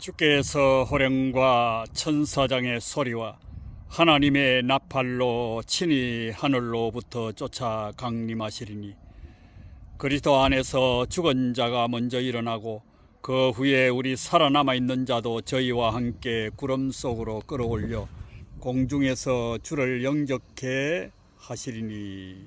주께서 호령과 천사장의 소리와 하나님의 나팔로 친히 하늘로부터 쫓아 강림하시리니 그리스도 안에서 죽은 자가 먼저 일어나고 그 후에 우리 살아남아 있는 자도 저희와 함께 구름 속으로 끌어올려 공중에서 주를 영접케 하시리니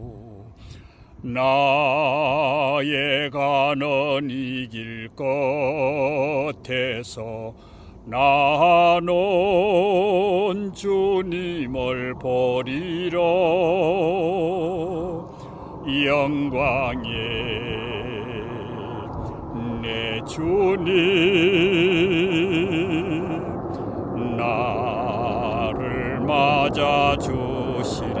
나의 가는 이 길 끝에서 나는 주님을 보리라 영광의 내 주님 나를 맞아 주시리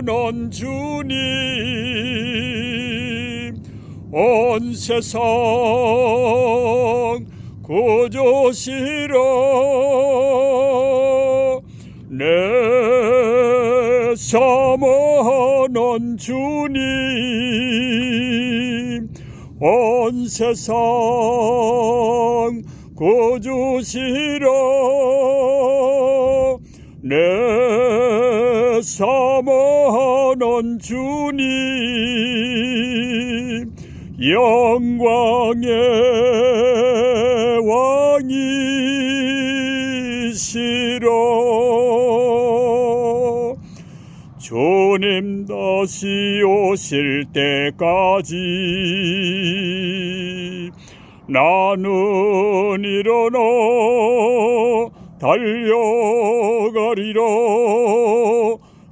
사모하는 주님 온 세상 구주시라 내 사모하는 주님 온 세상 구주시라 내 사모하는 주님 영광의 왕이시라 주님 다시 오실 때까지 나는 일어나 달려가리라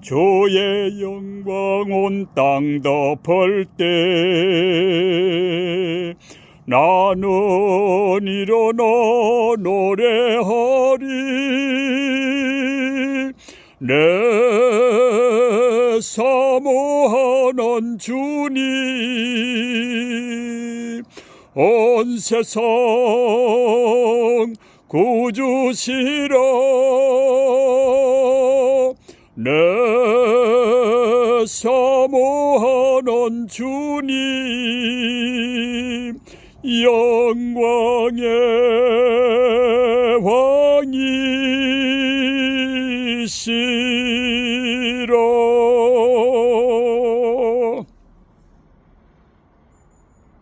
주의 영광 온 땅 덮을 때 나는 일어나 노래하리. 내 사모하는 주님 온 세상 구주시라 내 사모하는 주님 영광의 왕이시라